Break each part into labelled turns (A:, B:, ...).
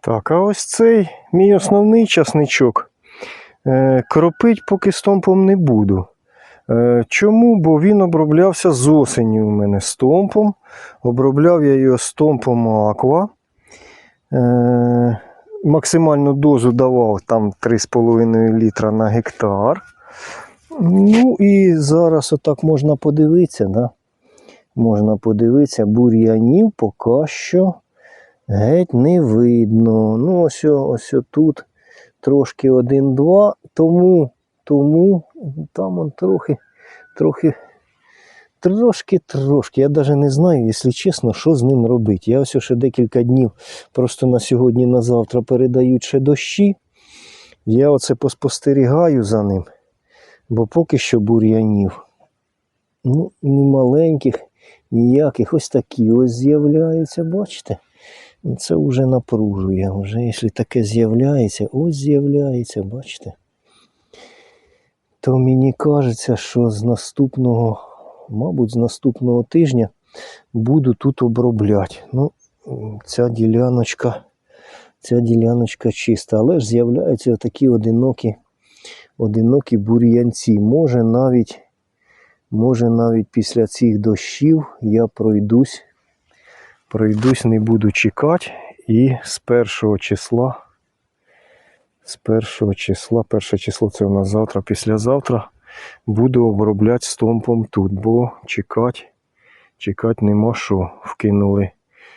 A: Так, а ось цей мій основний часничок. Е, кропить поки стомпом не буду. Е, чому? Бо він оброблявся з осені у мене стомпом. Обробляв я його стомпом аква. Е, максимальну дозу давав там 3,5 літра на гектар. Ну і зараз отак можна подивитися, да? можна подивитися, бур'янів поки що геть не видно. Ну, ось, ось тут трошки один-два, тому, тому там он трохи, трохи, трошки, трошки. Я навіть не знаю, якщо чесно, що з ним робити. Я ось ще декілька днів просто на сьогодні, на завтра передають ще дощі. Я оце поспостерігаю за ним, бо поки що бур'янів. Ну, ні маленьких, ніяких. Ось такі ось з'являються, бачите? Це вже напружує. Вже якщо таке з'являється, ось з'являється, бачите? То мені кажеться, що з наступного, мабуть, з наступного тижня буду тут обробляти. Ну, ця діляночка, ця діляночка чиста, але ж з'являються такі одинокі, одинокі бур'янці. Може навіть, може навіть після цих дощів я пройдусь пройдусь, не буду чекати. І з першого числа, з першого числа, перше число це у нас завтра, післязавтра, буду обробляти стомпом тут, бо чекати, чекати нема що. Вкинули,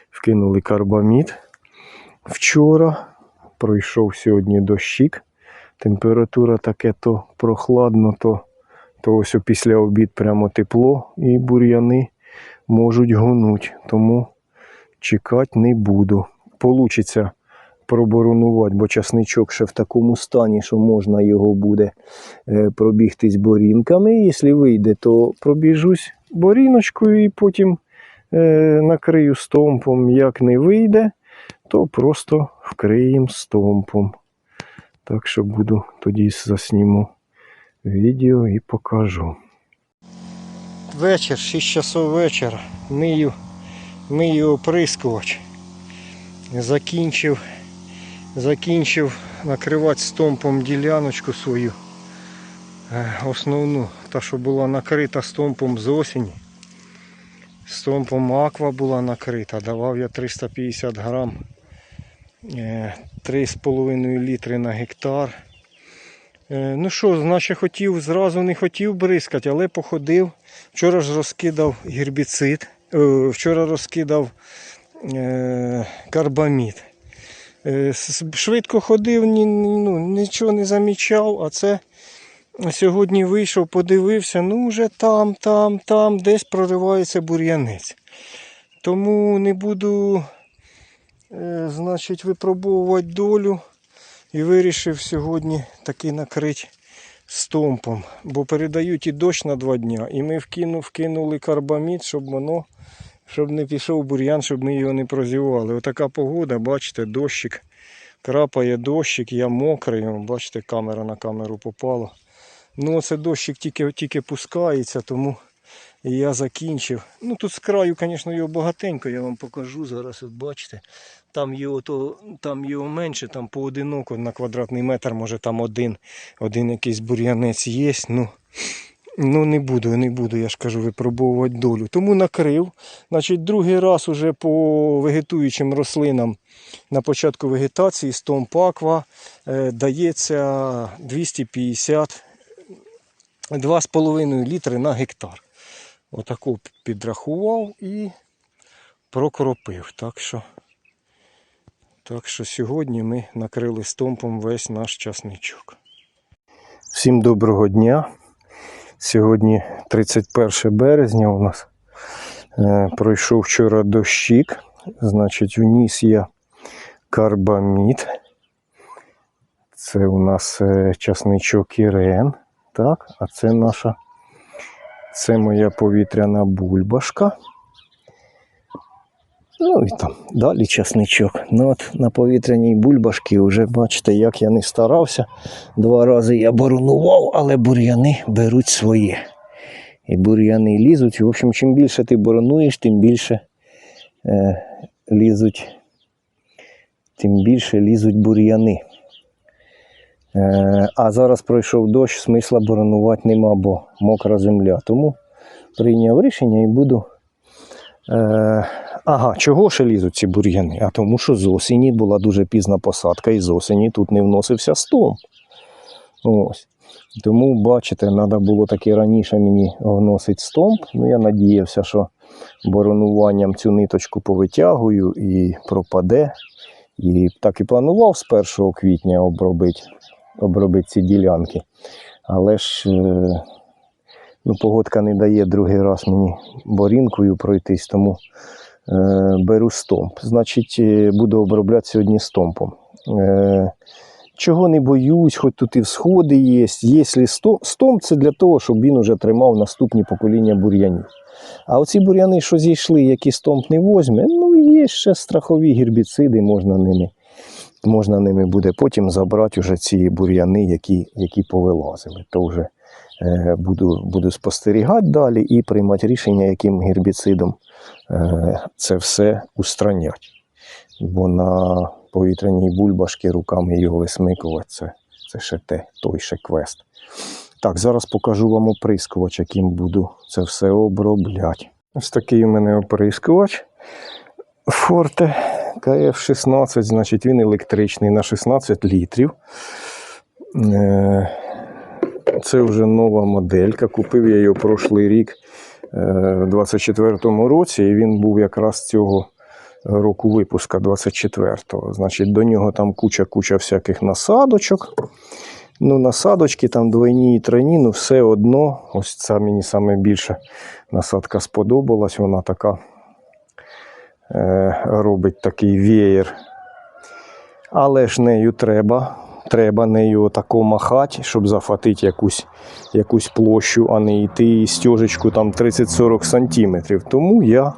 A: вкинули карбамід вчора. Пройшов сьогодні дощик. Температура таке то прохладно, то, то ось після обід прямо тепло і бур'яни можуть гонуть. Тому чекати не буду. Получиться проборонувати, бо часничок ще в такому стані, що можна його буде е, пробігтись борінками. Якщо вийде, то пробіжусь боріночкою і потім е, накрию стомпом. Як не вийде, то просто вкриємо стомпом. Так що буду тоді засніму відео і покажу. Вечір, 6 часов вечора. Мию мию оприскувач. Закінчив, закінчив накривати стомпом діляночку свою. Е, Основну, та, що була накрита стомпом з осені. Стомпом аква була накрита. Давав я 350 грам. е, 3,5 літри на гектар. Е, Ну що, значить хотів, зразу не хотів бризкати, але походив. Вчора ж розкидав гербіцид. Е, Вчора розкидав е, карбамід. Е, Швидко ходив, ну, нічого не замічав, а це сьогодні вийшов, подивився, ну вже там, там, там, десь проривається бур'янець. Тому не буду значить, випробовувати долю і вирішив сьогодні таки накрити стомпом, бо передають і дощ на два дні, і ми вкину, вкинули карбамід, щоб воно, щоб не пішов бур'ян, щоб ми його не прозівали. Отака погода, бачите, дощик, крапає дощик, я мокрий, бачите, камера на камеру попала. Ну, оце дощик тільки, тільки пускається, тому я закінчив. Ну тут з краю, звісно, його багатенько, я вам покажу зараз, от бачите. Там його, то, там його менше, там поодиноко на квадратний метр, може там один, один якийсь бур'янець є. Ну, ну не буду, не буду, я ж кажу, випробовувати долю. Тому накрив. Значить, другий раз уже по вегетуючим рослинам на початку вегетації стомп аква е, дається 250 2,5 літри на гектар. Отаку підрахував і прокропив. Так що, так що сьогодні ми накрили стомпом весь наш часничок. Всім доброго дня. Сьогодні 31 березня у нас. Е, пройшов вчора дощик. Значить, вніс я карбамід. Це у нас е, часничок Ірен. Так, а це наша, це моя повітряна бульбашка. Ну і там далі часничок. Ну от на повітряній бульбашці вже бачите, як я не старався. Два рази я боронував, але бур'яни беруть своє. І бур'яни лізуть. В общем, чим більше ти боронуєш, тим більше е, лізуть, тим більше лізуть бур'яни. Е, а зараз пройшов дощ, смисла боронувати нема, бо мокра земля. Тому прийняв рішення і буду. Е, ага, чого ще лізуть ці бур'яни? А тому що з осені була дуже пізна посадка, і з осені тут не вносився стомп. Ось. Тому, бачите, треба було таки раніше мені вносити стомп. Ну, я надіявся, що боронуванням цю ниточку повитягую і пропаде. І так і планував з 1 квітня обробити, обробити ці ділянки. Але ж е, ну, погодка не дає другий раз мені борінкою пройтись, тому е, беру стомп. Значить, е, буду обробляти сьогодні стомпом. Е, чого не боюсь, хоч тут і всходи є. Сто- стомп це для того, щоб він уже тримав наступні покоління бур'янів. А оці бур'яни, що зійшли, які стомп не возьме, ну є ще страхові гербіциди, можна ними, можна ними буде потім забрати вже ці бур'яни, які, які повилазили. То вже е, буду, буду спостерігати далі і приймати рішення, яким гербіцидом е, це все устранять. Бо на повітряній бульбашки руками його висмикувати, це, це ще те, той ще квест. Так, зараз покажу вам оприскувач, яким буду це все обробляти. Ось такий у мене оприскувач Forte KF16, значить він електричний на 16 літрів. Е, Це вже нова моделька. Купив я його прошлий рік, е, в 24-му році, і він був якраз цього року випуска 24-го. Значить, до нього там куча-куча всяких насадочок. Ну, насадочки там двойні і тройні, ну все одно. Ось ця мені саме насадка сподобалась. Вона така е, робить такий веєр. Але ж нею треба. Треба нею отако махати, щоб зафатити якусь, якусь площу, а не йти стежечку там 30-40 сантиметрів. Тому я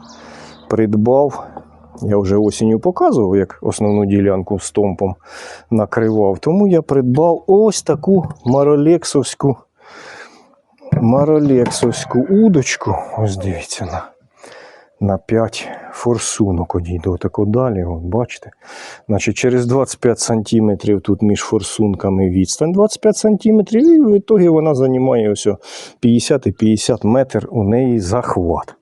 A: придбав, я вже осінню показував, як основну ділянку з томпом накривав. Тому я придбав ось таку маролексовську, маролексовську удочку. Ось дивіться на, на 5 форсунок одійду. Отако далі, от бачите. Значить, через 25 см тут між форсунками відстань 25 см, і в ітогі вона займає ось 50 і 50 метр у неї захват.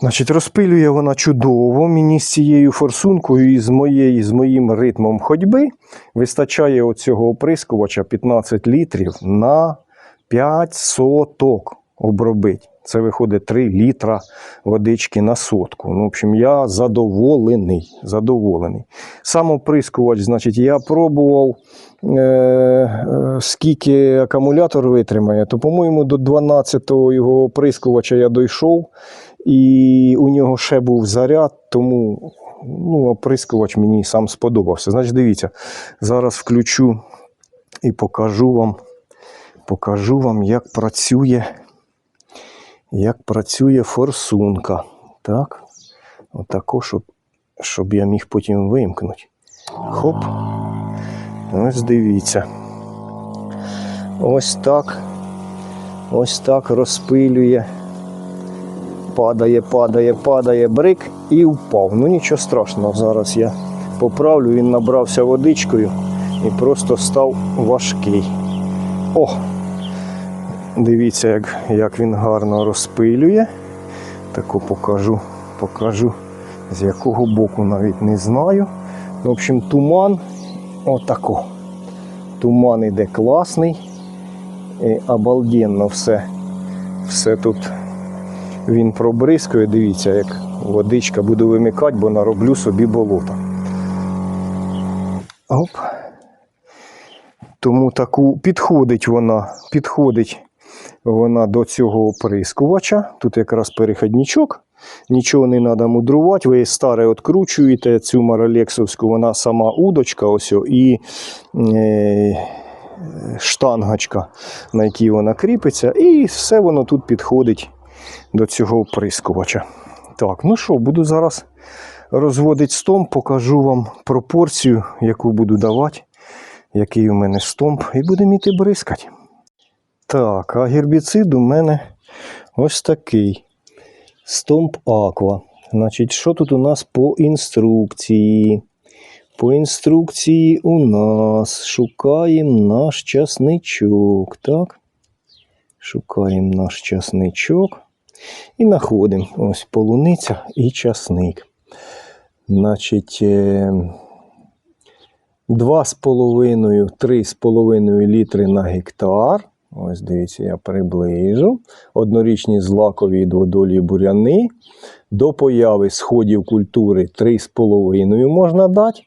A: Значить, розпилює вона чудово. Мені з цією форсункою і з, моєю, з моїм ритмом ходьби вистачає оцього оприскувача 15 літрів на 5 соток обробити. Це виходить 3 літра водички на сотку. Ну, в общем, я задоволений. задоволений. Сам оприскувач, значить, я пробував, е, е, скільки акумулятор витримає, то, по-моєму, до 12-го його оприскувача я дійшов, і у нього ще був заряд, тому ну, оприскувач мені сам сподобався. Значить, дивіться, зараз включу і покажу вам, покажу вам, як працює як працює форсунка. Так? Отако, щоб, щоб я міг потім вимкнути. Хоп. Ось дивіться. Ось так. Ось так розпилює. Падає, падає, падає брик і впав. Ну нічого страшного, зараз я поправлю, він набрався водичкою і просто став важкий. О! Дивіться, як, як він гарно розпилює. Таку покажу, покажу, з якого боку навіть не знаю. В общем, туман отако. Туман іде класний. І обалденно все. Все тут він пробризкує. Дивіться, як водичка буду вимикати, бо нароблю собі болото. Оп. Тому таку підходить вона, підходить вона до цього оприскувача. Тут якраз перехідничок. Нічого не треба мудрувати. Ви старе відкручуєте. Цю маролексовську, вона сама удочка, ось і е, штангочка, на якій вона кріпиться. І все воно тут підходить до цього оприскувача. Так, ну що, буду зараз розводити стомп, покажу вам пропорцію, яку буду давати, який у мене стомп, і будемо іти бризкати. Так, а гербіцид у мене ось такий. Стомп Аква. Значить, що тут у нас по інструкції? По інструкції у нас шукаємо наш часничок. Так? Шукаємо наш часничок і знаходимо ось полуниця і часник. Значить, е, 2,5-3,5 літри на гектар. Ось дивіться, я приближу. Однорічні злакові і дводолі буряни. До появи сходів культури 3,5 можна дати.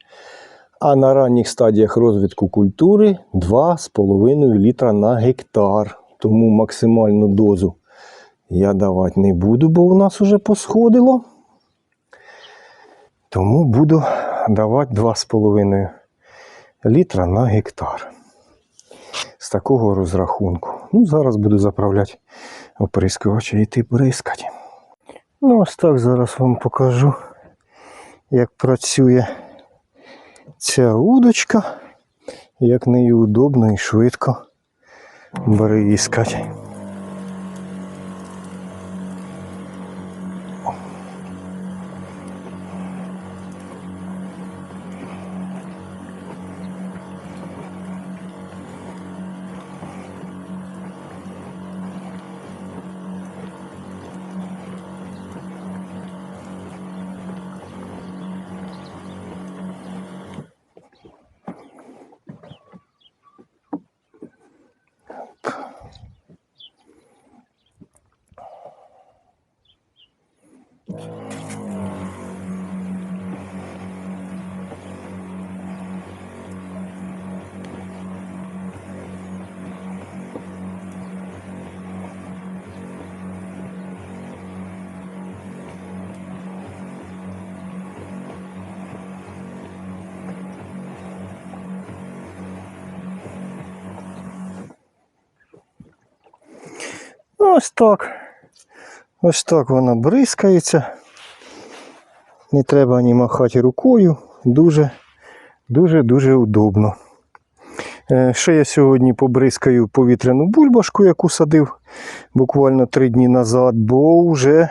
A: А на ранніх стадіях розвитку культури 2,5 літра на гектар. Тому максимальну дозу я давати не буду, бо у нас вже посходило. Тому буду давати 2,5 літра на гектар. З такого розрахунку. Ну, зараз буду заправляти оприскувача і йти бризкати. Ну, ось так зараз вам покажу, як працює ця удочка, як нею удобно і швидко бризкати. Ось так. Ось так вона бризкається. Не треба ні махати рукою. Дуже, дуже, дуже удобно. Е, Ще я сьогодні побризкаю повітряну бульбашку, яку садив буквально три дні назад, бо вже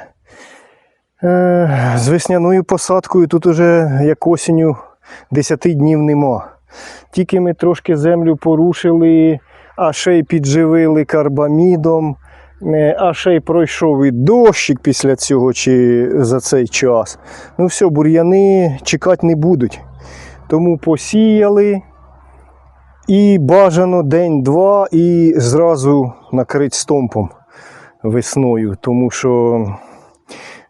A: е, з весняною посадкою тут уже як осінню 10 днів нема. Тільки ми трошки землю порушили, а ще й підживили карбамідом. А ще й пройшов і дощик після цього чи за цей час. Ну все, бур'яни чекати не будуть. Тому посіяли і бажано день-два і зразу накрити стомпом весною. Тому що,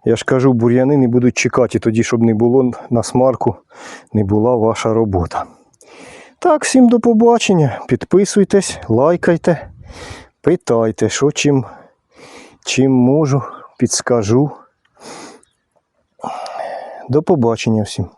A: я ж кажу, бур'яни не будуть чекати тоді, щоб не було на смарку, не була ваша робота. Так, всім до побачення. Підписуйтесь, лайкайте. Питайте, що чим, чим можу, підскажу. До побачення всім.